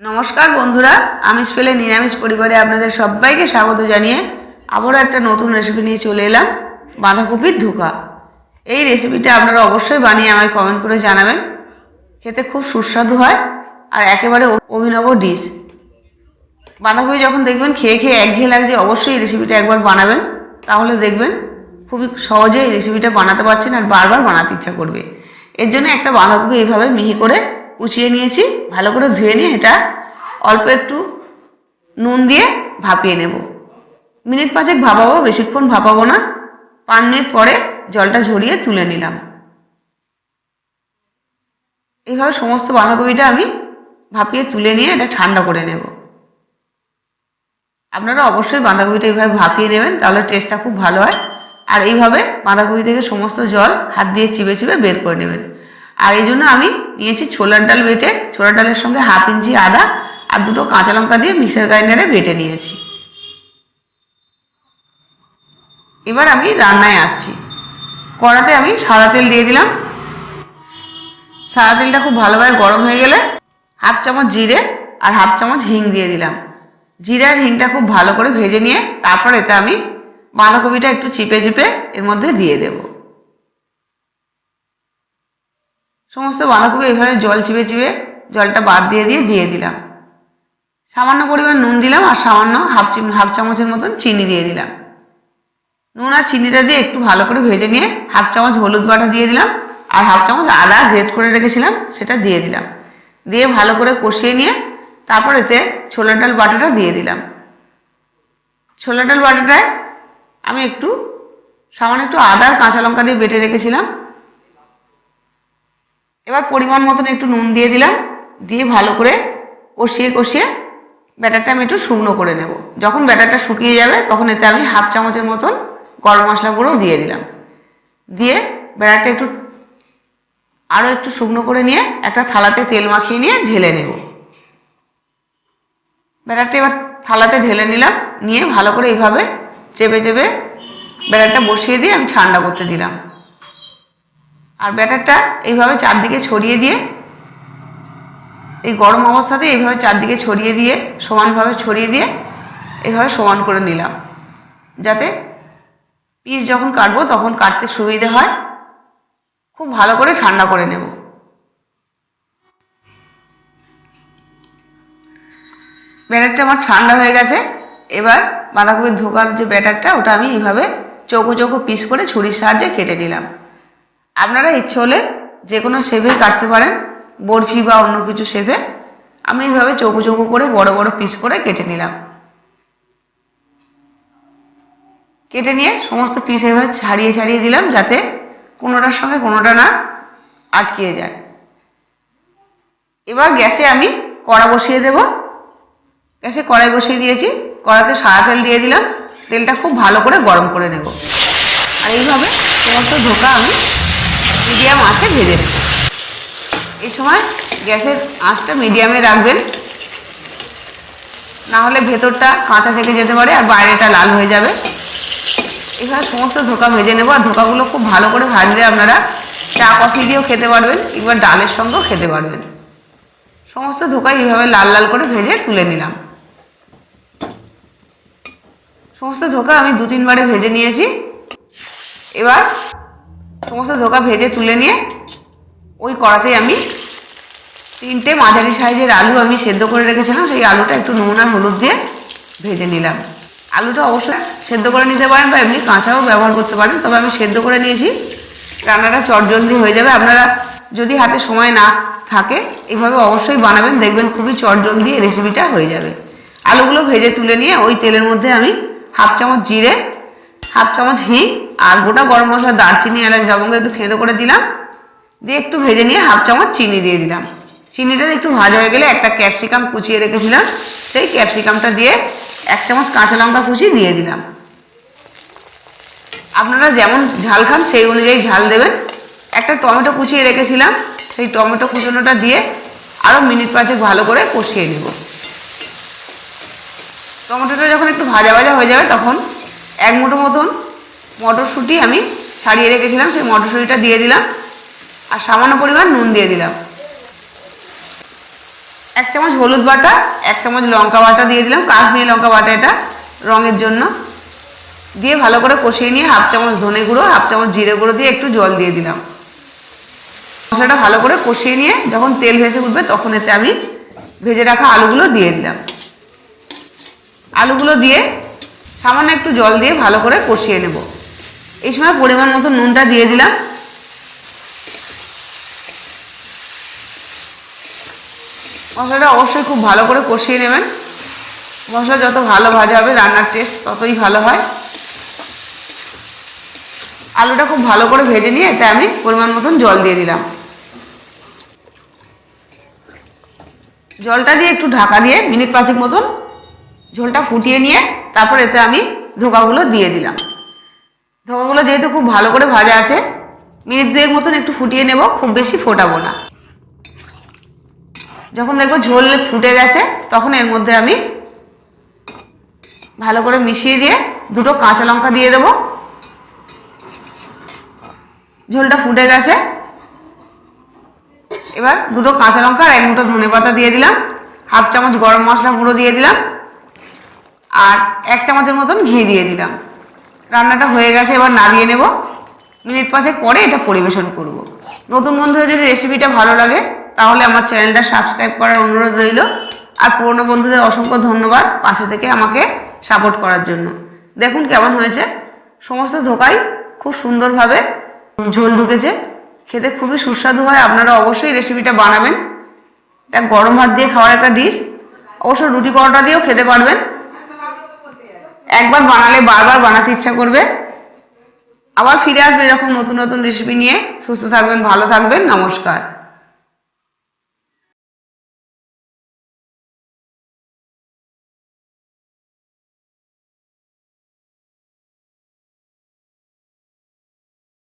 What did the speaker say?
নমস্কার বন্ধুরা আমিষ পেলে নিরামিষ পরিবারে আপনাদের সবাইকে স্বাগত জানিয়ে আবারও একটা নতুন রেসিপি নিয়ে চলে এলাম, বাঁধাকপির ধোকা। এই রেসিপিটা আপনারা অবশ্যই বানিয়ে আমায় কমেন্ট করে জানাবেন। খেতে খুব সুস্বাদু হয় আর একেবারে অভিনব ডিশ বাঁধাকপি যখন দেখবেন খেয়ে খেয়ে একঘেয়ে লাগছে, অবশ্যই এই রেসিপিটা একবার বানাবেন। তাহলে দেখবেন খুবই সহজে এই রেসিপিটা বানাতে পারছেন আর বারবার বানাতে ইচ্ছা করবে। এর জন্য একটা বাঁধাকপি এইভাবে মিহি করে কুচিয়ে নিয়েছি, ভালো করে ধুয়ে নিয়ে এটা অল্প একটু নুন দিয়ে ভাপিয়ে নেব। মিনিট পাঁচেক ভাপাবো, বেশিক্ষণ ভাপাবো না। পাঁচ মিনিট পরে জলটা ঝরিয়ে তুলে নিলাম। এইভাবে সমস্ত বাঁধাকপিটা আমি ভাপিয়ে তুলে নিয়ে এটা ঠান্ডা করে নেব। আপনারা অবশ্যই বাঁধাকপিটা এইভাবে ভাপিয়ে নেবেন, তাহলে টেস্টটা খুব ভালো হয়। আর এইভাবে বাঁধাকপি থেকে সমস্ত জল হাত দিয়ে চিবে চিবে বের করে নেবেন। আর এই জন্য আমি নিয়েছি ছোলার ডাল বেটে, ছোলার ডালের সঙ্গে হাফ ইঞ্চি আদা আর দুটো কাঁচা লঙ্কা দিয়ে মিক্সার গ্রাইন্ডারে বেটে নিয়েছি। এবার আমি রান্নায় আসছি। কড়াতে আমি সাদা তেল দিয়ে দিলাম। সাদা তেলটা খুব ভালোভাবে গরম হয়ে গেলে হাফ চামচ জিরে আর হাফ চামচ হিং দিয়ে দিলাম। জিরে আর হিংটা খুব ভালো করে ভেজে নিয়ে তারপর এতে আমি বাঁধাকপিটা একটু চিপে চিপে এর মধ্যে দিয়ে দেব। সমস্ত বাঁধাকপি এইভাবে জল চিপে চিপে জলটা বাদ দিয়ে দিয়ে দিয়ে দিলাম। সামান্য পরিমাণ নুন দিলাম আর সামান্য হাফ চিম, হাফ চামচের মতন চিনি দিয়ে দিলাম। নুন আর চিনিটা দিয়ে একটু ভালো করে ভেজে নিয়ে হাফ চামচ হলুদ বাটা দিয়ে দিলাম আর হাফ চামচ আদা গ্রেট করে রেখেছিলাম, সেটা দিয়ে দিলাম। দিয়ে ভালো করে কষিয়ে নিয়ে তারপর এতে ছোলার ডাল বাটাটা দিয়ে দিলাম। ছোলার ডাল বাটাটায় আমি একটু, সামান্য একটু আদা কাঁচা লঙ্কা দিয়ে বেটে রেখেছিলাম। এবার পরিমাণ মতন একটু নুন দিয়ে দিলাম, দিয়ে ভালো করে কষিয়ে কষিয়ে ব্যাটারটা আমি একটু শুকনো করে নেব। যখন ব্যাটারটা শুকিয়ে যাবে, তখন এতে আমি হাফ চামচের মতন গরম মশলা গুঁড়ো দিয়ে দিলাম। দিয়ে ব্যাটারটা একটু আরও একটু শুকনো করে নিয়ে একটা থালাতে তেল মাখিয়ে নিয়ে ঢেলে নেব। ব্যাটারটা এবার থালাতে ঢেলে নিলাম, নিয়ে ভালো করে এইভাবে চেপে চেপে ব্যাটারটা বসিয়ে দিয়ে আমি ঠান্ডা করতে দিলাম। আর ব্যাটারটা এইভাবে চারদিকে ছড়িয়ে দিয়ে, এই গরম অবস্থাতে এইভাবে চারদিকে ছড়িয়ে দিয়ে, সমানভাবে ছড়িয়ে দিয়ে এইভাবে সমান করে নিলাম। যাতে পিস যখন কাটবো তখন কাটতে সুবিধে হয়। খুব ভালো করে ঠান্ডা করে নেব। ব্যাটারটা আমার ঠান্ডা হয়ে গেছে। এবার বাঁধাকপির ধোকার যে ব্যাটারটা, ওটা আমি এইভাবে চৌকো চৌকো পিস করে ছুরির সাহায্যে কেটে নিলাম। আপনারা ইচ্ছে হলে যে কোনো শেভে কাটতে পারেন, বরফি বা অন্য কিছু শেভে আমি এইভাবে চৌকো চৌকো করে বড় বড় পিস করে কেটে নিলাম। কেটে নিয়ে সমস্ত পিস এভাবে ছাড়িয়ে ছাড়িয়ে দিলাম যাতে কোনোটার সঙ্গে কোনোটা না আটকিয়ে যায়। এবার গ্যাসে আমি কড়া বসিয়ে দেব। গ্যাসে কড়াই বসিয়ে দিয়েছি। কড়াতে সাদা তেল দিয়ে দিলাম। তেলটা খুব ভালো করে গরম করে নেব। আর এইভাবে সমস্ত ধোকা আমি মিডিয়াম আঁচে ভেজে নেব এই সময় গ্যাসের আঁচটা মিডিয়ামে রাখবেন। না হলে ভেতরটা কাঁচা থেকে যেতে পারে আর বাইরেটা লাল হয়ে যাবে। এভাবে সমস্ত ধোকা ভেজে নেব। আর ধোকাগুলো খুব ভালো করে ভাজলে আপনারা চা, কফি দিয়েও খেতে পারবেন, কিংবা ডালের সঙ্গেও খেতে পারবেন। সমস্ত ধোকা এইভাবে লাল লাল করে ভেজে তুলে নিলাম। সমস্ত ধোকা আমি দু তিনবারে ভেজে নিয়েছি। এবার সমস্ত ধোকা ভেজে তুলে নিয়ে ওই কড়াতে আমি তিনটে মাঝারি সাইজের আলু আমি সেদ্ধ করে রেখেছিলাম, সেই আলুটা একটু নুন আর হলুদ দিয়ে ভেজে নিলাম। আলুটা অবশ্যই সেদ্ধ করে নিতে পারেন বা এমনি কাঁচাও ব্যবহার করতে পারেন, তবে আমি সেদ্ধ করে নিয়েছি। রান্নাটা চটজলদি হয়ে যাবে। আপনারা যদি হাতে সময় না থাকে, এভাবে অবশ্যই বানাবেন, দেখবেন খুবই চটজলদি রেসিপিটা হয়ে যাবে। আলুগুলো ভেজে তুলে নিয়ে ওই তেলের মধ্যে আমি হাফ চামচ জিরে হাফ চামচ হিং আর গোটা গরম মশলা দারচিনি, এলাচ, লবঙ্গ একটু থেঁতো করে দিলাম। দিয়ে একটু ভেজে নিয়ে হাফ চামচ চিনি দিয়ে দিলাম। চিনিটা একটু ভাজা হয়ে গেলে একটা ক্যাপসিকাম কুচিয়ে রেখেছিলাম। সেই ক্যাপসিকামটা দিয়ে এক চামচ কাঁচা লঙ্কা কুচি দিয়ে দিলাম। আপনারা যেমন ঝাল খান, সেই অনুযায়ী ঝাল দেবেন। একটা টমেটো কুচিয়ে রেখেছিলাম। সেই টমেটো কুচোনোটা দিয়ে আরও মিনিট পাঁচেক ভালো করে কষিয়ে নেব। টমেটোটা যখন একটু ভাজা ভাজা হয়ে যাবে, তখন এক মুঠো মতন মটরশুঁটি আমি ছাড়িয়ে রেখেছিলাম, সেই মটরশুঁটিটা দিয়ে দিলাম আর সামান্য পরিমাণ নুন দিয়ে দিলাম। এক চামচ হলুদ বাটা, এক চামচ লঙ্কা বাটা দিয়ে দিলাম, কাশ্মীরি লঙ্কা বাটা এটা রঙের জন্য। দিয়ে ভালো করে কষিয়ে নিয়ে হাফ চামচ ধনে গুঁড়ো, হাফ চামচ জিরে গুঁড়ো দিয়ে একটু জল দিয়ে দিলাম। মশলাটা ভালো করে কষিয়ে নিয়ে যখন তেল ভেসে উঠবে তখন এতে আমি ভেজে রাখা আলুগুলো দিয়ে দিলাম। আলুগুলো দিয়ে সামান্য একটু জল দিয়ে ভালো করে কষিয়ে নেব। এই সময় পরিমাণ মতো নুনটা দিয়ে দিলাম। মশলাটা অবশ্যই খুব ভালো করে কষিয়ে নেবেন। মশলা যত ভালো ভাজা হবে, রান্নার টেস্ট ততই ভালো হয়। আলুটা খুব ভালো করে ভেজে নিয়ে এতে আমি পরিমাণ মতন জল দিয়ে দিলাম। জলটা দিয়ে একটু ঢাকা দিয়ে মিনিট পাঁচেক মতন ঝোলটা ফুটিয়ে নিয়ে তারপর এতে আমি ধোকাগুলো দিয়ে দিলাম। ধোকাগুলো যেহেতু খুব ভালো করে ভাজা আছে, মিনিট দুয়েক মতন একটু ফুটিয়ে নেব, খুব বেশি ফোটাবো না। যখন দেখব ঝোল ফুটে গেছে, তখন এর মধ্যে আমি ভালো করে মিশিয়ে দিয়ে দুটো কাঁচা লঙ্কা দিয়ে দেবো। ঝোলটা ফুটে গেছে। এবার দুটো কাঁচা লঙ্কা আর এক মুঠো ধনে পাতা দিয়ে দিলাম। হাফ চামচ গরম মশলা গুঁড়ো দিয়ে দিলাম। আর এক চামচের মতন ঘি দিয়ে দিলাম। রান্নাটা হয়ে গেছে, এবার নামিয়ে নেব। মিনিট পাঁচেক পরে এটা পরিবেশন করব। নতুন বন্ধুদের যদি রেসিপিটা ভালো লাগে, তাহলে আমার চ্যানেলটা সাবস্ক্রাইব করার অনুরোধ রইল। আর পুরনো বন্ধুদের অসংখ্য ধন্যবাদ পাশে থেকে আমাকে সাপোর্ট করার জন্য। দেখুন কেমন হয়েছে। সমস্ত ধোকাই খুব সুন্দরভাবে ঝোল ঢুকেছে। খেতে খুবই সুস্বাদু হয়, আপনারা অবশ্যই রেসিপিটা বানাবেন। এটা গরম ভাত দিয়ে খাওয়ার একটা ডিশ অবশ্য রুটি পরোটা দিয়েও খেতে পারবেন। একবার বানালে বারবার বানাতে ইচ্ছা করবে। আবার ফিরে আসবে এরকম নতুন নতুন রেসিপি নিয়ে। সুস্থ থাকবেন, ভালো থাকবেন, নমস্কার।